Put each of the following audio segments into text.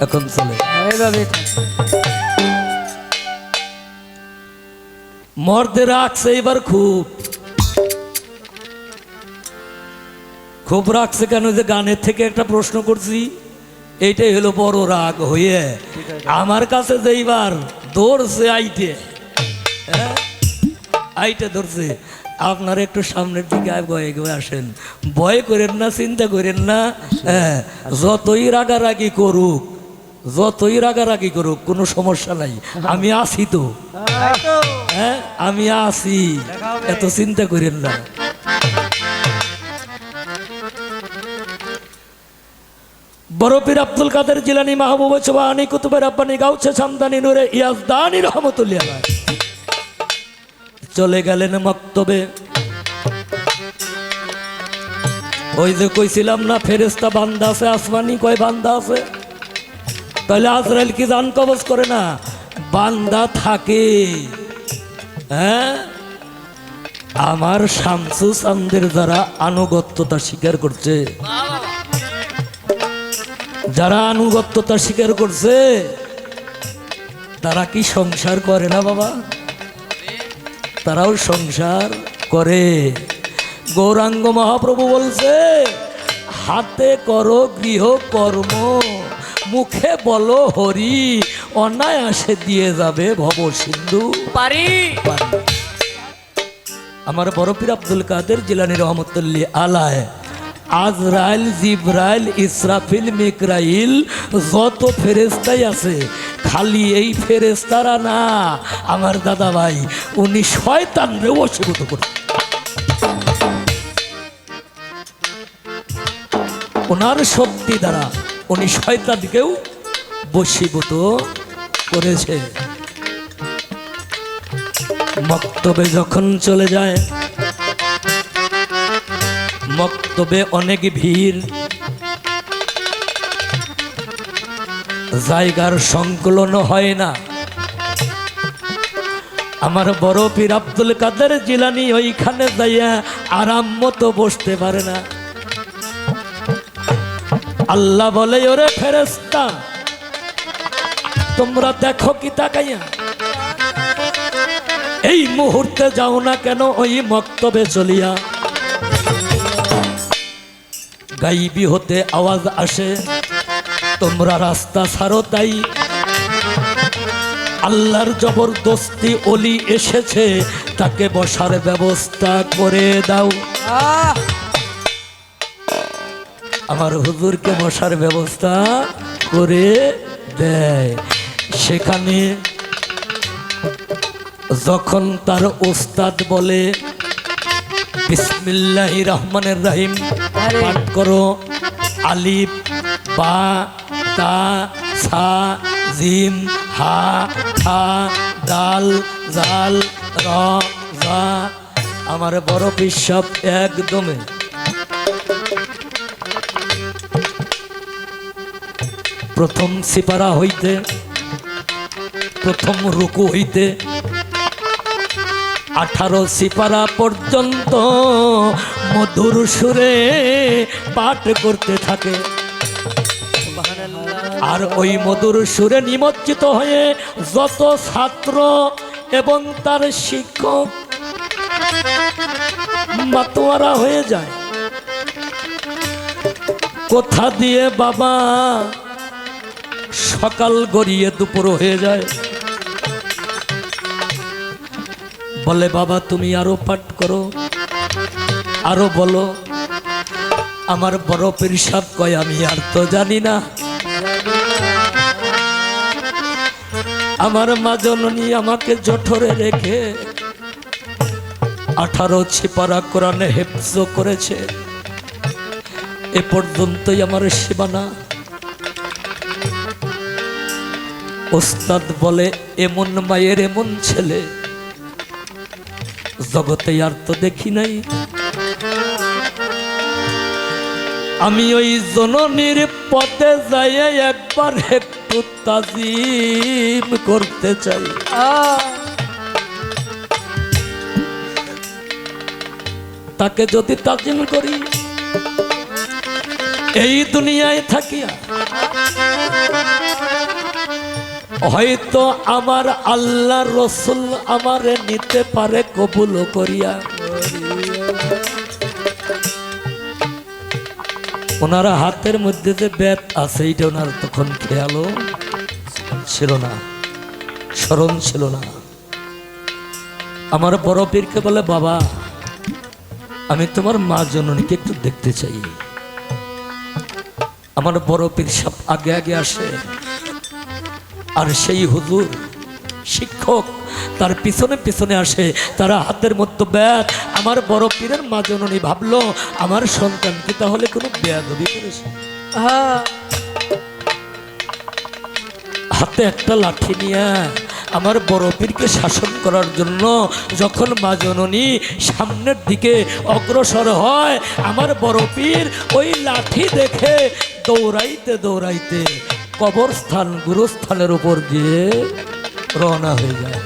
এখন চলে। মর্দে রাখছে এবার খুব। খুব রাখছে কেন যে গানের থেকে একটা প্রশ্ন করছি এইটাই হলো বড় রাগ হয়ে। আমার কাছে যে এইবার ধরছে আইটে হ্যাঁ? আইটে ধরছে। আপনারা একটু সামনের দিকে ভয়ে গিয়ে আসেন। ভয় করেন না চিন্তা করেন না হ্যাঁ? যতই রাগারাগি করুক যতই রাগারাগি করুক, কোনো সমস্যা নাই। আমি আছি তো। হ্যাঁ আমি আছি। এত চিন্তা করেন না। বরফির আব্দুল কাদের জিলানি মাহবুব সোবানি কুতুবের আব্বানি গাউছে সামদানি নুরে ইয়াজদানি রহমতুল্লাহ। চলে গেলেন মক্তবে। ওই যে কইছিলাম না ফেরেস্তা বান্দা আছে, আসমানি কয় বান্দা আছে? তাহলে আজরাইল কি জান কবজ করে না? বান্দা থাকে। হ্যাঁ? আমার শামসু চান্দের যারা আনুগত্যতা স্বীকার করছে, যারা আনুগত্যতা স্বীকার করছে, তারা কি সংসার করে না বাবা? তারাও সংসার করে। গৌরাঙ্গ মহাপ্রভু বলছে, হাতে করো গৃহ কর্ম মুখে বলো হরি অনায়াসে দিয়ে যাবে ভব সিন্ধু। পারি। আমার বরফির আব্দুল কাদের জিলানি রহমতুল্লি আলায় আজরাইল জিব্রাইল ইসরাফিল মিকরাইল যত ফেরেস্তাই আছে খালি এই ফেরেস্তারা না আমার দাদা ভাই উনি শয়তান রে অসীভূত করে। ওনার শক্তি দ্বারা উনি শয়তানকেও বশীভূত করেছে। মক্তবে যখন চলে যায়, মক্তবে অনেক ভিড়। জায়গার সংকলন হয় না। আমার বড় পীর আব্দুল কাদের জিলানি ওইখানে যাইয়া আরাম মতো বসতে পারে না। আল্লাহ বলে, ওরে ফেরেস্তা তোমরা দেখো কি তাকাইয়া। এই মুহূর্তে যাও না কেন, ওই মক্তবে চলিয়া। গাইবি হতে আওয়াজ আসে, তোমরা রাস্তা ছাড়ো তাই। আল্লাহর জবরদস্তি অলি এসেছে, তাকে বসার ব্যবস্থা করে দাও। আমার হুজুরকে মশার ব্যবস্থা করে দেয়। সেখানে যখন তার ওস্তাদ বলে বিসমিল্লাহ রহমানের রাহিম পাঠ করো আলিফ বা তা সা জিম হা খা দাল জাল র আমার বড় বিশ্বাস একদমে প্রথম সিপারা হইতে, প্রথম রুকু হইতে, আঠারো সিপারা পর্যন্ত মধুর সুরে পাঠ করতে থাকে। আর ওই মধুর সুরে নিমজ্জিত হয়ে যত ছাত্র এবং তার শিক্ষক মাতোয়ারা হয়ে যায়। কোথা দিয়ে বাবা সকাল গড়িয়ে দুপুর হয়ে যায়। বলে, বাবা, তুমি আরও পাঠ করো, আরও বলো, আমার বড় পেরিসাব কয়, আমি আর তো জানি না। আমার মা জননী আমাকে জঠরে রেখে আঠারো ছিপারা কোরআনে হেফজ করেছে। এ পর্যন্তই আমার সীমানা। ওস্তাদ বলে, এমন মায়ের এমন ছেলে। জগতে আর তো দেখি নাই। আমি ওই জননীর পথে যাই একবার একটু তাজিম করতে চাই। তাকে যদি তাজিম করি, এই দুনিয়ায় থাকিয়া হয়তো আমার আল্লাহ রসুল আমারে নিতে পারে কবুল করিয়া। ওনারা হাতের মধ্যে যে ব্যাত আছে, এইটা ওনার তখন খেয়ালও ছিল না, স্মরণ ছিল না। আমার বড় পীরকে বলে, বাবা, আমি তোমার মা জননীকে একটু দেখতে চাই। আমার বড় পীর সব আগে আগে আসে। আর সেই হুজুর শিক্ষক তার পিছনে পিছনে আসে তারা হাতের মধ্যে ব্যাগ। আমার বড় পীরের মা জননী ভাবলো আমার সন্তান কি তাহলে কোনো বেয়াদবি করেছে? হ্যাঁ। হাতে একটা লাঠি নিয়ে আমার বড় পীরকে শাসন করার জন্য যখন মা জননী সামনের দিকে অগ্রসর হয় আমার বড় পীর ওই লাঠি দেখে দৌড়াইতে দৌড়াইতে কবরস্থান, গুরুস্থানের উপর দিয়ে রওনা হয়ে যায়।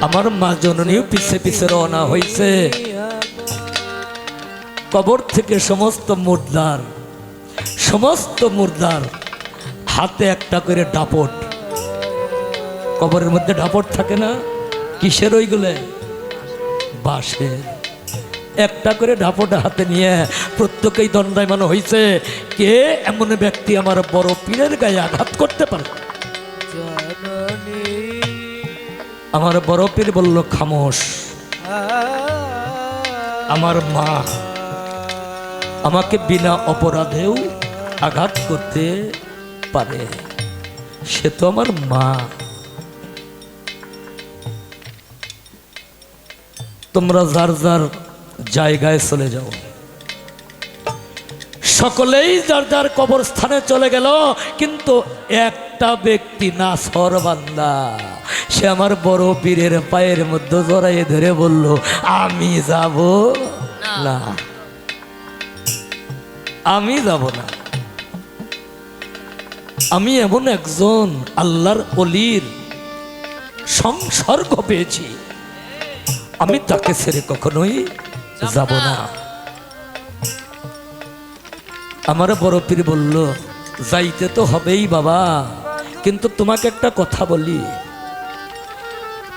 আমার মা জননীও পিছে পিছে রওনা হয়েছে। কবর থেকে সমস্ত মুদ্রার সমস্ত মুর্দার হাতে একটা করে ডাপট কবরের মধ্যে ডাপট থাকে না? কিসের ওইগুলো? বাঁশের। একটা করে ডাপট হাতে নিয়ে প্রত্যেকেই দণ্ডায়মান হয়েছে কে এমন ব্যক্তি আমার বড় পীরের গায়ে আঘাত করতে পারে? আমার বড় পীর বলল, খামোশ। আমার মা আমাকে বিনা অপরাধেও আঘাত করতে পারে। সে তো আমার মা। তোমরা যার যার জায়গায় চলে যাও। সকলেই যার যার কবরস্থানে চলে গেল কিন্তু একটা ব্যক্তি না সরবান্দা। সে আমার বড় পীরের পায়ের মধ্যে জড়াইয়ে ধরে বলল আমি যাব না। আমি যাব না। আমি এমন একজন আল্লাহর অলির সংসর্গ পেয়েছি। আমি তাকে ছেড়ে কখনোই যাব না। আমার বড় পীর বলল, যাইতে তো হবেই বাবা, কিন্তু তোমাকে একটা কথা বলি।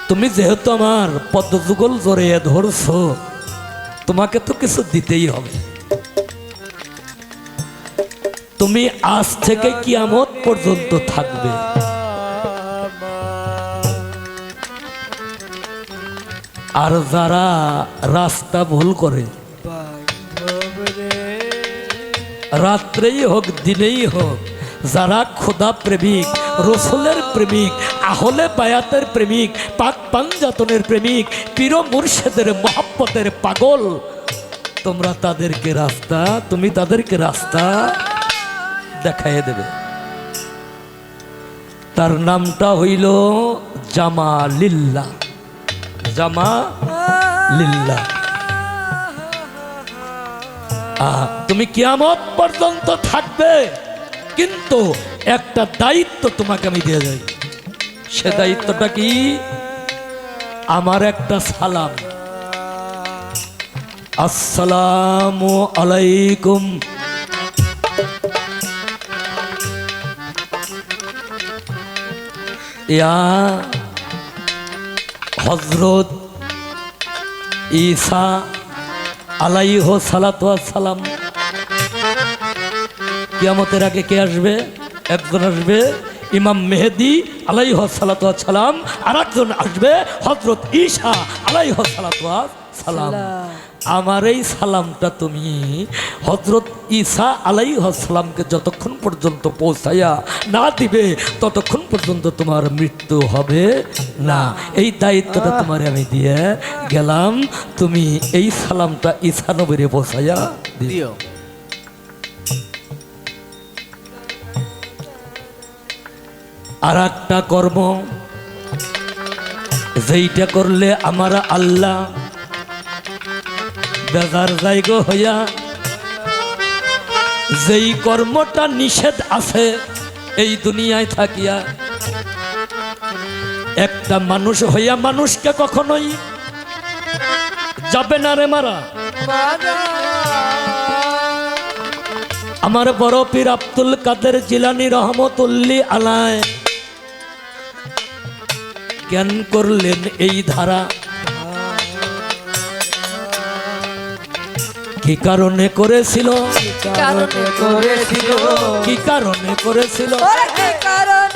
তুমি যেহেতু আমার পদ্মযুগল জড়িয়ে ধরছো, তোমাকে তো কিছু দিতেই হবে। তুমি আজ থেকে কিয়ামত পর্যন্ত থাকবে। আর যারা রাস্তা ভুল করে, রাত্রেই হোক, দিনেই হোক, যারা খোদা প্রেমিক, রসুলের প্রেমিক, আহলে বায়াতের প্রেমিক, পাক পাঞ্জাতনের প্রেমিক, পীর মুর্শেদের মহাব্বতের পাগল, তোমরা তাদেরকে রাস্তা, তুমি তাদেরকে রাস্তা দেখাইয়ে দেবে। তার নামটা হইল জামা লিল্লা জামা লিল্লা তুমি কিয়ামত পর্যন্ত থাকবে, কিন্তু একটা দায়িত্ব তোমাকে আমি দিয়ে যাই। সে দায়িত্বটা কি? আমার একটা সালাম। আসসালামু আলাইকুম। ইয়া হজরত ঈসা আলাইহ সালাম কিয়ামতের আগে কে আসবে? একজন আসবে, ইমাম মেহেদি আলাইহ সালাম আর একজন আসবে, হজরত ঈশা আলাইহ সালাম আমার এই সালামটা তুমি হজরত ঈসা আলাই সালামকে যতক্ষণ পর্যন্ত পৌঁছাইয়া না দিবে ততক্ষণ পর্যন্ত তোমার মৃত্যু হবে না। এই দায়িত্বটা তোমার আমি দিয়ে গেলাম। তুমি এই সালামটা ঈসা নবীরে পৌঁছাইয়া দিও। দিও। আর একটা কর্ম যেইটা করলে আমার আল্লাহ বেজার জায়গা হইয়া যেই কর্মটা নিষেধ আছে, এই দুনিয়ায় থাকিয়া একটা মানুষ হইয়া মানুষকে কখনোই যাবে না রে মারা। আমার বড় পীর আব্দুল কাদের জিলানি রহমতুল্লি আলায় জ্ঞান করলেন এই ধারা। কি কারণে করেছিল? কারণে করেছিল? কি কারণে করেছিল? কি কারণ?